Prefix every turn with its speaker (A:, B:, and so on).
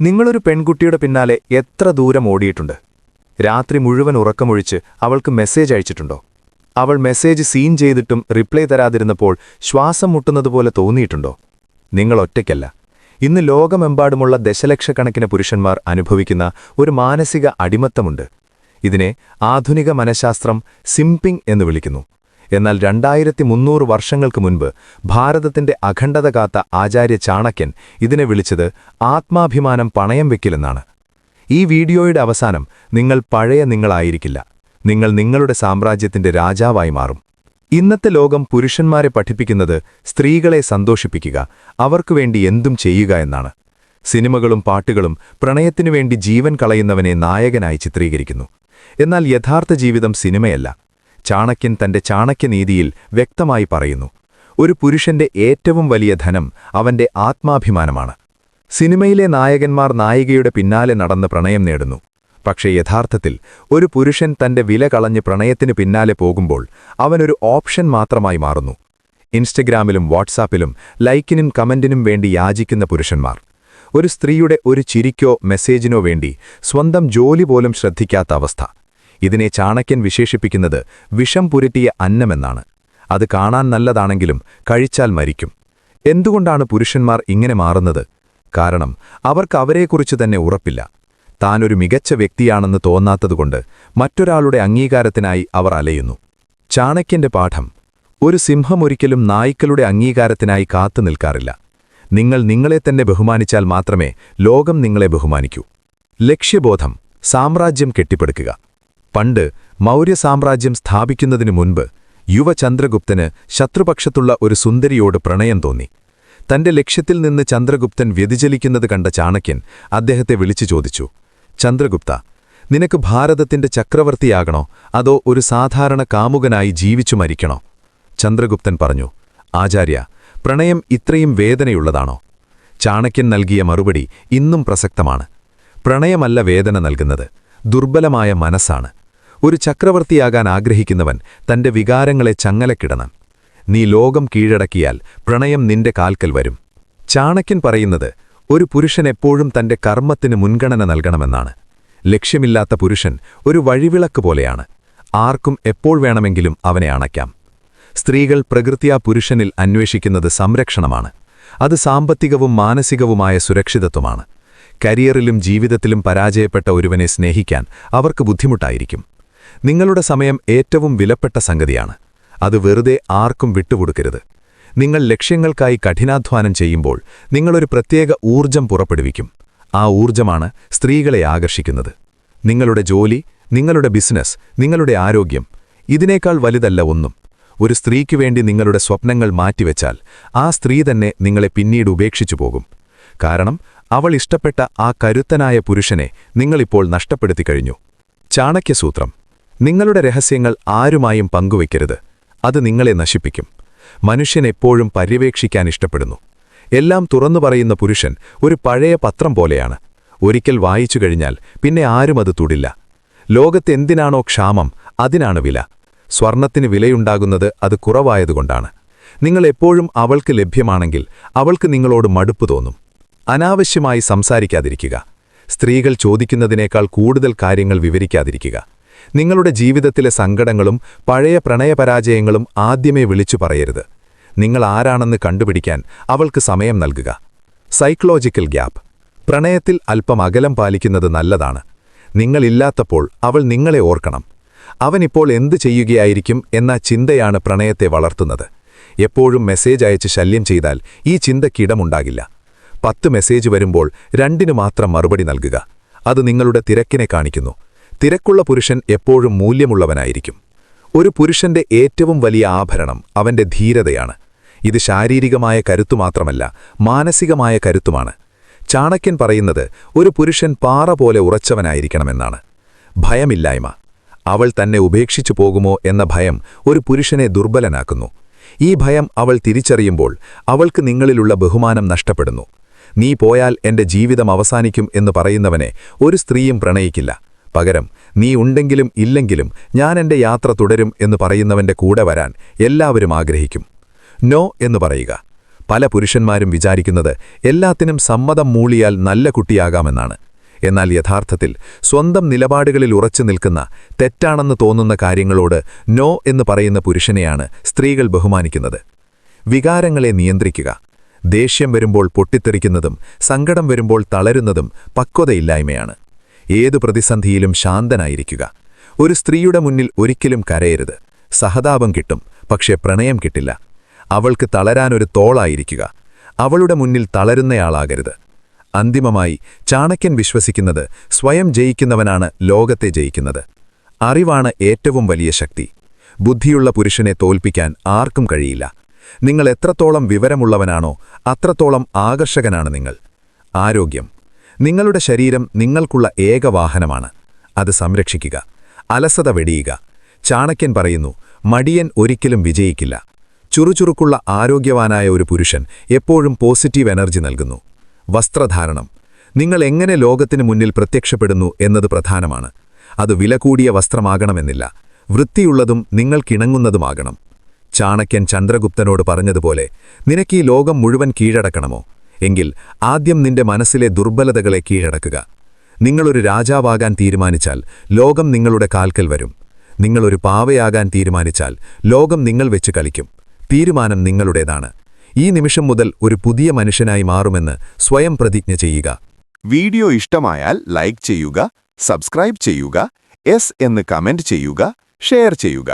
A: നിങ്ങളൊരു പെൺകുട്ടിയുടെ പിന്നാലെ എത്ര ദൂരം ഓടിയിട്ടുണ്ട്? രാത്രി മുഴുവൻ ഉറക്കമൊഴിച്ച് അവൾക്ക് മെസ്സേജ് അയച്ചിട്ടുണ്ടോ? അവൾ മെസ്സേജ് സീൻ ചെയ്തിട്ടും റിപ്ലൈ തരാതിരുന്നപ്പോൾ ശ്വാസം മുട്ടുന്നതുപോലെ തോന്നിയിട്ടുണ്ടോ? നിങ്ങൾ ഒറ്റയ്ക്കല്ല. ഇന്ന് ലോകമെമ്പാടുമുള്ള ദശലക്ഷക്കണക്കിന് പുരുഷന്മാർ അനുഭവിക്കുന്ന ഒരു മാനസിക അടിമത്തമുണ്ട്. ഇതിനെ ആധുനിക മനഃശാസ്ത്രം സിംപിംഗ് എന്ന് വിളിക്കുന്നു. എന്നാൽ രണ്ടായിരത്തി മുന്നൂറ് വർഷങ്ങൾക്ക് മുൻപ് ഭാരതത്തിന്റെ അഖണ്ഡത കാത്ത ആചാര്യ ചാണക്യൻ ഇതിനെ വിളിച്ചത് ആത്മാഭിമാനം പണയം വെക്കില്ലെന്നാണ് ഈ വീഡിയോയുടെ അവസാനം നിങ്ങൾ പഴയ നിങ്ങളായിരിക്കില്ല. നിങ്ങൾ നിങ്ങളുടെ സാമ്രാജ്യത്തിന്റെ രാജാവായി മാറും. ഇന്നത്തെ ലോകം പുരുഷന്മാരെ പഠിപ്പിക്കുന്നത് സ്ത്രീകളെ സന്തോഷിപ്പിക്കുക അവർക്കു വേണ്ടി എന്തും ചെയ്യുക എന്നാണ്. സിനിമകളും പാട്ടുകളും പ്രണയത്തിനുവേണ്ടി ജീവൻ കളയുന്നവനെ നായകനായി ചിത്രീകരിക്കുന്നു. എന്നാൽ യഥാർത്ഥ ജീവിതം സിനിമയല്ല. ചാണക്യൻ തന്റെ ചാണക്യനീതിയിൽ വ്യക്തമായി പറയുന്നു ഒരു പുരുഷന്റെ ഏറ്റവും വലിയ ധനം അവന്റെ ആത്മാഭിമാനമാണ്. സിനിമയിലെ നായകന്മാർ നായികയുടെ പിന്നാലെ നടന്ന് പ്രണയം നേടുന്നു. പക്ഷേ യഥാർത്ഥത്തിൽ ഒരു പുരുഷൻ തന്റെ വില കളഞ്ഞ് പ്രണയത്തിന് പിന്നാലെ പോകുമ്പോൾ അവനൊരു ഓപ്ഷൻ മാത്രമായി മാറുന്നു. ഇൻസ്റ്റഗ്രാമിലും വാട്സാപ്പിലും ലൈക്കിനും കമന്റിനും വേണ്ടി യാചിക്കുന്ന പുരുഷന്മാർ ഒരു സ്ത്രീയുടെ ഒരു ചിരിക്കോ മെസ്സേജിനോ വേണ്ടി സ്വന്തം ജോലി പോലും ശ്രദ്ധിക്കാത്ത അവസ്ഥ. ഇതിനെ ചാണക്യൻ വിശേഷിപ്പിക്കുന്നത് വിഷം പുരട്ടിയ അന്നമെന്നാണ്. അത് കാണാൻ നല്ലതാണെങ്കിലും കഴിച്ചാൽ മരിക്കും. എന്തുകൊണ്ടാണ് പുരുഷന്മാർ ഇങ്ങനെ മാറുന്നത്? കാരണം അവർക്ക് അവരെക്കുറിച്ച് തന്നെ ഉറപ്പില്ല. താനൊരു മികച്ച വ്യക്തിയാണെന്ന് തോന്നാത്തതുകൊണ്ട് മറ്റൊരാളുടെ അംഗീകാരത്തിനായി അവർ അലയുന്നു. ചാണക്യന്റെ പാഠം ഒരു സിംഹമൊരിക്കലും നായ്ക്കളുടെ അംഗീകാരത്തിനായി കാത്തു നിൽക്കാറില്ല. നിങ്ങൾ നിങ്ങളെ തന്നെ ബഹുമാനിച്ചാൽ മാത്രമേ ലോകം നിങ്ങളെ ബഹുമാനിക്കൂ. ലക്ഷ്യബോധം സാമ്രാജ്യം കെട്ടിപ്പടുക്കുക. പണ്ട് മൗര്യ സാമ്രാജ്യം സ്ഥാപിക്കുന്നതിനു മുൻപ് യുവചന്ദ്രഗുപ്തന് ശത്രുപക്ഷത്തുള്ള ഒരു സുന്ദരിയോട് പ്രണയം തോന്നി. തന്റെ ലക്ഷ്യത്തിൽ നിന്ന് ചന്ദ്രഗുപ്തൻ വ്യതിചലിക്കുന്നത് കണ്ട ചാണക്യൻ അദ്ദേഹത്തെ വിളിച്ചു ചോദിച്ചു ചന്ദ്രഗുപ്ത നിനക്ക് ഭാരതത്തിന്റെ ചക്രവർത്തിയാകണോ? അതോ ഒരു സാധാരണ കാമുകനായി ജീവിച്ചു മരിക്കണോ? ചന്ദ്രഗുപ്തൻ പറഞ്ഞു ആചാര്യ പ്രണയം ഇത്രയും വേദനയുള്ളതാണോ? ചാണക്യൻ നൽകിയ മറുപടി ഇന്നും പ്രസക്തമാണ്. പ്രണയമല്ല വേദന നൽകുന്നത്. ദുർബലമായ മനസ്സാണ്. ഒരു ചക്രവർത്തിയാകാൻ ആഗ്രഹിക്കുന്നവൻ തന്റെ വികാരങ്ങളെ ചങ്ങലക്കിടണം. നീ ലോകം കീഴടക്കിയാൽ പ്രണയം നിന്റെ കാൽക്കൽ വരും. ചാണക്യൻ പറയുന്നത് ഒരു പുരുഷൻ എപ്പോഴും തന്റെ കർമ്മത്തിന് മുൻഗണന നൽകണമെന്നാണ്. ലക്ഷ്യമില്ലാത്ത പുരുഷൻ ഒരു വഴിവിളക്ക് പോലെയാണ്. ആർക്കും എപ്പോൾ വേണമെങ്കിലും അവനെ അണയ്ക്കാം. സ്ത്രീകൾ പ്രകൃതിയാ പുരുഷനിൽ അന്വേഷിക്കുന്നത് സംരക്ഷണമാണ്. അത് സാമ്പത്തികവും മാനസികവുമായ സുരക്ഷിതത്വമാണ്. കരിയറിലും ജീവിതത്തിലും പരാജയപ്പെട്ട ഒരുവനെ സ്നേഹിക്കാൻ അവർക്ക് ബുദ്ധിമുട്ടായിരിക്കും. നിങ്ങളുടെ സമയം ഏറ്റവും വിലപ്പെട്ട സംഗതിയാണ്. അത് വെറുതെ ആർക്കും വിട്ടുകൊടുക്കരുത്. നിങ്ങൾ ലക്ഷ്യങ്ങൾക്കായി കഠിനാധ്വാനം ചെയ്യുമ്പോൾ നിങ്ങളൊരു പ്രത്യേക ഊർജം പുറപ്പെടുവിക്കും. ആ ഊർജമാണ് സ്ത്രീകളെ ആകർഷിക്കുന്നത്. നിങ്ങളുടെ ജോലി നിങ്ങളുടെ ബിസിനസ് നിങ്ങളുടെ ആരോഗ്യം ഇതിനേക്കാൾ വലുതല്ല ഒന്നും. ഒരു സ്ത്രീക്കു വേണ്ടി നിങ്ങളുടെ സ്വപ്നങ്ങൾ മാറ്റിവെച്ചാൽ ആ സ്ത്രീ തന്നെ നിങ്ങളെ പിന്നീട് ഉപേക്ഷിച്ചു പോകും. കാരണം അവൾ ഇഷ്ടപ്പെട്ട ആ കരുത്തനായ പുരുഷനെ നിങ്ങളിപ്പോൾ നഷ്ടപ്പെടുത്തി കഴിഞ്ഞു. ചാണക്യസൂത്രം. നിങ്ങളുടെ രഹസ്യങ്ങൾ ആരുമായും പങ്കുവയ്ക്കരുത്. അത് നിങ്ങളെ നശിപ്പിക്കും. മനുഷ്യൻ എപ്പോഴും പര്യവേക്ഷിക്കാൻ ഇഷ്ടപ്പെടുന്നു. എല്ലാം തുറന്നു പറയുന്ന പുരുഷൻ ഒരു പഴയ പത്രം പോലെയാണ്. ഒരിക്കൽ വായിച്ചു കഴിഞ്ഞാൽ പിന്നെ ആരും അത് തുടില്ല. ലോകത്തെന്തിനാണോ ക്ഷാമം അതിനാണ് വില. സ്വർണത്തിന് വിലയുണ്ടാകുന്നത് അത് കുറവായതുകൊണ്ടാണ്. നിങ്ങൾ എപ്പോഴും അവൾക്ക് ലഭ്യമാണെങ്കിൽ അവൾക്ക് നിങ്ങളോട് മടുപ്പ് തോന്നും. അനാവശ്യമായി സംസാരിക്കാതിരിക്കുക. സ്ത്രീകൾ ചോദിക്കുന്നതിനേക്കാൾ കൂടുതൽ കാര്യങ്ങൾ വിവരിക്കാതിരിക്കുക. നിങ്ങളുടെ ജീവിതത്തിലെ സങ്കടങ്ങളും പഴയ പ്രണയപരാജയങ്ങളും ആദ്യമേ വിളിച്ചു പറയരുത്. നിങ്ങൾ ആരാണെന്ന് കണ്ടുപിടിക്കാൻ അവൾക്ക് സമയം നൽകുക. സൈക്കോളജിക്കൽ ഗ്യാപ്പ് പ്രണയത്തിൽ അല്പം അകലം പാലിക്കുന്നത് നല്ലതാണ്. നിങ്ങളില്ലാത്തപ്പോൾ അവൾ നിങ്ങളെ ഓർക്കണം. അവനിപ്പോൾ എന്തു ചെയ്യുകയായിരിക്കും എന്ന ചിന്തയാണ് പ്രണയത്തെ വളർത്തുന്നത്. എപ്പോഴും മെസ്സേജ് അയച്ച് ശല്യം ചെയ്താൽ ഈ ചിന്തക്കിടമുണ്ടാകില്ല പത്ത് മെസ്സേജ് വരുമ്പോൾ രണ്ടിനു മാത്രം മറുപടി നൽകുക. അത് നിങ്ങളുടെ തിരക്കിനെ കാണിക്കുന്നു. തിരക്കുള്ള പുരുഷൻ എപ്പോഴും മൂല്യമുള്ളവനായിരിക്കും. ഒരു പുരുഷന്റെ ഏറ്റവും വലിയ ആഭരണം അവന്റെ ധീരതയാണ്. ഇത് ശാരീരികമായ കരുത്തു മാത്രമല്ല മാനസികമായ കരുത്തുമാണ്. ചാണക്യൻ പറയുന്നത് ഒരു പുരുഷൻ പാറ പോലെ ഉറച്ചവനായിരിക്കണമെന്നാണ്. ഭയമില്ലായ്മ. അവൾ തന്നെ ഉപേക്ഷിച്ചു പോകുമോ എന്ന ഭയം ഒരു പുരുഷനെ ദുർബലനാക്കുന്നു. ഈ ഭയം അവൾ തിരിച്ചറിയുമ്പോൾ അവൾക്ക് നിങ്ങളിലുള്ള ബഹുമാനം നഷ്ടപ്പെടുന്നു. നീ പോയാൽ എന്റെ ജീവിതം അവസാനിക്കും എന്ന് പറയുന്നവനെ ഒരു സ്ത്രീയും പ്രണയിക്കില്ല. പകരം നീ ഉണ്ടെങ്കിലും ഇല്ലെങ്കിലും ഞാൻ എന്റെ യാത്ര തുടരും എന്ന് പറയുന്നവന്റെ കൂടെ വരാൻ എല്ലാവരും ആഗ്രഹിക്കും. നോ എന്ന് പറയുക.
B: പല പുരുഷന്മാരും വിചാരിക്കുന്നത് എല്ലാത്തിനും സമ്മതം മൂളിയാൽ നല്ല കുട്ടിയാകാമെന്നാണ്. എന്നാൽ യഥാർത്ഥത്തിൽ സ്വന്തം നിലപാടുകളിൽ ഉറച്ചു നിൽക്കുന്ന തെറ്റാണെന്ന് തോന്നുന്ന കാര്യങ്ങളോട് നോ എന്ന് പറയുന്ന പുരുഷനെയാണ് സ്ത്രീകൾ ബഹുമാനിക്കുന്നത്. വികാരങ്ങളെ നിയന്ത്രിക്കുക. ദേഷ്യം വരുമ്പോൾ പൊട്ടിത്തെറിക്കുന്നതും സങ്കടം വരുമ്പോൾ തളരുന്നതും പക്വതയില്ലായ്മയാണ്. ഏതു പ്രതിസന്ധിയിലും ശാന്തനായിരിക്കുക. ഒരു സ്ത്രീയുടെ മുന്നിൽ ഒരിക്കലും കരയരുത്. സഹതാപം കിട്ടും പക്ഷേ പ്രണയം കിട്ടില്ല. അവൾക്ക് തളരാനൊരു തോളായിരിക്കുക. അവളുടെ മുന്നിൽ തളരുന്നയാളാകരുത്. അന്തിമമായി ചാണക്യൻ വിശ്വസിക്കുന്നത് സ്വയം ജയിക്കുന്നവനാണ് ലോകത്തെ ജയിക്കുന്നത്. അറിവാണ് ഏറ്റവും വലിയ ശക്തി. ബുദ്ധിയുള്ള പുരുഷനെ തോൽപ്പിക്കാൻ ആർക്കും കഴിയില്ല. നിങ്ങൾ എത്രത്തോളം വിവരമുള്ളവനാണോ അത്രത്തോളം ആകർഷകനാണ് നിങ്ങൾ. ആരോഗ്യം. നിങ്ങളുടെ ശരീരം നിങ്ങൾക്കുള്ള ഏക വാഹനമാണ്. അത് സംരക്ഷിക്കുക. അലസത വെടിയുക. ചാണക്യൻ പറയുന്നു മടിയൻ ഒരിക്കലും വിജയിക്കില്ല. ചുറുചുറുക്കുള്ള ആരോഗ്യവാനായ ഒരു പുരുഷൻ എപ്പോഴും പോസിറ്റീവ് എനർജി നൽകുന്നു. വസ്ത്രധാരണം. നിങ്ങൾ എങ്ങനെ ലോകത്തിന് മുന്നിൽ പ്രത്യക്ഷപ്പെടുന്നു എന്നത് പ്രധാനമാണ്. അത് വില കൂടിയ വസ്ത്രമാകണമെന്നില്ല. വൃത്തിയുള്ളതും നിങ്ങൾക്കിണങ്ങുന്നതുമാകണം. ചാണക്യൻ ചന്ദ്രഗുപ്തനോട് പറഞ്ഞതുപോലെ നിനക്ക് ഈ ലോകം മുഴുവൻ കീഴടക്കണമോ? എങ്കിൽ ആദ്യം നിന്റെ മനസ്സിലെ ദുർബലതകളെ കീഴടക്കുക. നിങ്ങളൊരു രാജാവാകാൻ തീരുമാനിച്ചാൽ ലോകം നിങ്ങളുടെ കാൽക്കൽ വരും. നിങ്ങളൊരു പാവയാകാൻ തീരുമാനിച്ചാൽ ലോകം നിങ്ങൾ വെച്ച് കളിക്കും. തീരുമാനം നിങ്ങളുടേതാണ്. ഈ നിമിഷം മുതൽ ഒരു പുതിയ മനുഷ്യനായി മാറുമെന്ന് സ്വയം പ്രതിജ്ഞ ചെയ്യുക.
C: വീഡിയോ ഇഷ്ടമായാൽ ലൈക്ക് ചെയ്യുക സബ്സ്ക്രൈബ് ചെയ്യുക എസ് എന്ന് കമന്റ് ചെയ്യുക ഷെയർ ചെയ്യുക.